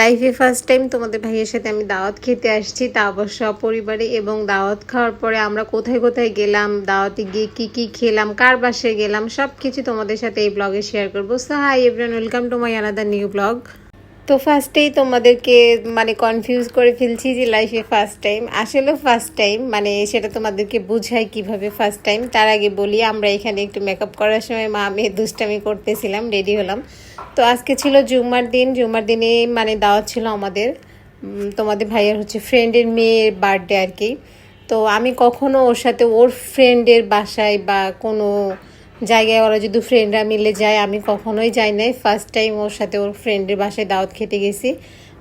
লাইফে first time তোমাদের ভাইয়ের সাথে আমি দাওয়াত খেতে আসছি, তা অবশ্য পরিবারে এবং দাওয়াত খাওয়ার পরে আমরা কোথায় কোথায় গেলাম, দাওয়াতে গিয়ে কি কি খেলাম, কার বাসায় গেলাম সব কিছু তোমাদের সাথে এই ব্লগে শেয়ার করব। So hi everyone welcome to my another new blog তো ফার্স্টেই তোমাদেরকে মানে কনফিউজ করে ফেলছি যে লাইফে ফার্স্ট টাইম আসলে ফার্স্ট টাইম মানে সেটা তোমাদেরকে বুঝাই কীভাবে ফার্স্ট টাইম তার আগে বলি, আমরা এখানে একটু মেকআপ করার সময় মা মেয়ে দুষ্টামি করতেছিলাম রেডি হলাম। তো আজকে ছিল জুম্মার দিন। জুম্মার দিনে মানে দাওয়াত ছিল আমাদের। তোমাদের ভাইয়ার হচ্ছে ফ্রেন্ডের মেয়ের বার্থডে আর কি। তো আমি কখনো ওর সাথে ওর ফ্রেন্ডের বাসায় বা কোনো জায়গায় ওরা যদি ফ্রেন্ডরা মিলে যায়, আমি কখনোই যাই নাই। ফার্স্ট টাইম ওর সাথে ওর ফ্রেন্ডের বাসায় দাওয়াত খেতে গেছি।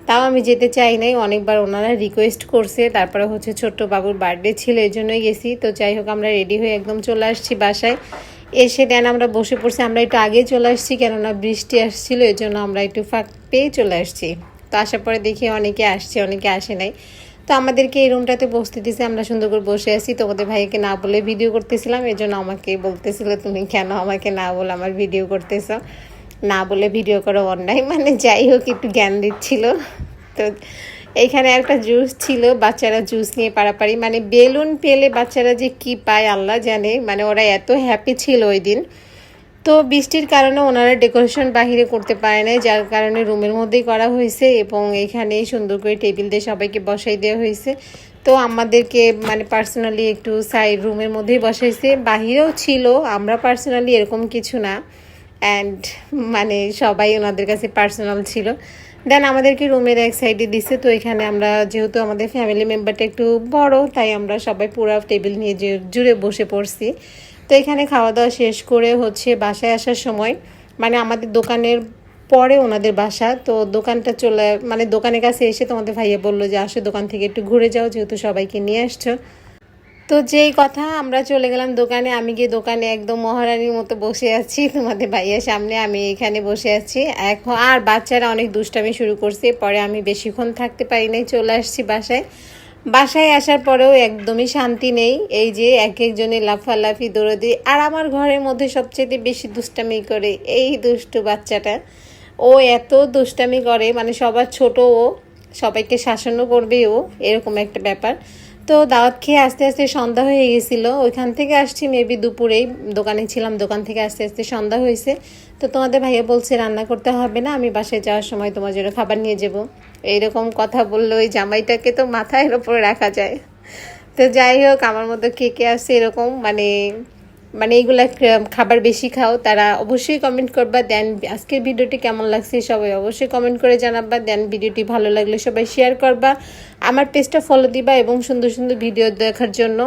তাও আমি যেতে চাই নাই। অনেকবার ওনারা রিকোয়েস্ট করছে। তারপরে হচ্ছে ছোট্ট বাবুর বার্থডে ছিল এই জন্যই গেছি। তো যাই হোক, আমরা রেডি হয়ে একদম চলে আসছি বাসায়। এসে দেন আমরা বসে পড়ছি। আমরা একটু আগে চলে আসছি, কেননা বৃষ্টি আসছিল এই জন্য আমরা একটু ফাঁক পেয়ে চলে আসছি। তো আসার পরে দেখি অনেকে আসছে, অনেকে আসে নাই। তো আমাদেরকে এই রুমটাতে বসতে দিছে, আমরা সুন্দর করে বসে আছি। তোমাদের ভাইকে না বলে ভিডিও করতেছিলাম, এই জন্য আমাকে বলতেছিল, তুমি কেন আমাকে না বলে আমার ভিডিও করতেছ? না বলে ভিডিও করো অন্যায় মানে যাই হোক, একটু জ্ঞান দিচ্ছিল। তো এইখানে একটা জুস ছিল, বাচ্চারা জুস নিয়ে পারাপারি মানে বেলুন পেলে বাচ্চারা যে কি পায়, আল্লাহ জানে। মানে ওরা এত হ্যাপি ছিল ওই দিন। তো বৃষ্টির কারণে ওনারা ডেকোরেশন বাহিরে করতে পারে নাই, যার কারণে রুমের মধ্যেই করা হয়েছে এবং এখানে সুন্দর করে টেবিল দিয়ে সবাইকে বসাই দেওয়া হয়েছে। তো আমাদেরকে মানে পার্সোনালি একটু সাইড রুমের মধ্যেই বসাইছে। বাহিরেও ছিল, আমরা পার্সোনালি এরকম কিছু না। অ্যান্ড মানে সবাই ওনাদের কাছে পার্সোনাল ছিল। দেন আমাদেরকে রুমের এক সাইডে দিছে, তো এখানে আমরা যেহেতু আমাদের ফ্যামিলি মেম্বারটা একটু বড়, তাই আমরা সবাই পুরো টেবিল নিয়ে জুড়ে বসে পড়ছি। তো এখানে খাওয়া দাওয়া শেষ করে হচ্ছে বাসায় আসার সময় মানে আমাদের দোকানের পরে ওনাদের বাসা, তো দোকানটা চলে মানে দোকানের কাছে এসে তোমাদের ভাইয়া বলল যে আসো দোকান থেকে একটু ঘুরে যাও যেহেতু সবাইকে নিয়ে আসছো। তো যেই কথা, আমরা চলে গেলাম দোকানে, আমি গিয়ে দোকানে একদম মহারানীর মতো বসে আছি, তোমাদের ভাইয়ের সামনে আমি এখানে বসে আছি। এখন আর বাচ্চারা অনেক দুষ্টামি শুরু করছে, পরে আমি বেশিক্ষণ থাকতে পারি নাই, চলে আসছি বাসায়। বাসায় আসার পরেও একদমই শান্তি নেই। এই যে এক একজনের লাফালাফি দৌড়াদি আর আমার ঘরের মধ্যে সবচেয়ে বেশি দুষ্টামি করে এই দুষ্টু বাচ্চাটা। ও এত দুষ্টামি করে মানে সবার ছোট ও, সবাইকে শাসনও করবে ও, এরকম একটা ব্যাপার। তো দাওয়াত খেয়ে আস্তে আস্তে সন্ধ্যা হয়ে গেছিল। ওইখান থেকে আসছি মেবি দুপুরেই। দোকানে ছিলাম, দোকান থেকে আস্তে আস্তে সন্ধ্যা হয়েছে। তো তোমাদের ভাইয়া বলছে, রান্না করতে হবে না, আমি বাসায় যাওয়ার সময় তোমার জন্য খাবার নিয়ে যাব। এইরকম কথা বলল, ওই জামাইটাকে তো মাথায় ওপরে রাখা যায়। তো যাই হোক, আমার মতো কে কে আসছে এরকম মানে মানে এইগুলা খাবার বেশি খাও, তারা অবশ্যই কমেন্ট করবা। দেন আজকের ভিডিওটি কেমন লাগছে সবাই অবশ্যই কমেন্ট করে জানাবা। দেন ভিডিওটি ভালো লাগলে সবাই শেয়ার করবা। আমার পেজটা ফলো দিবা এবং সুন্দর সুন্দর ভিডিও দেখার জন্য।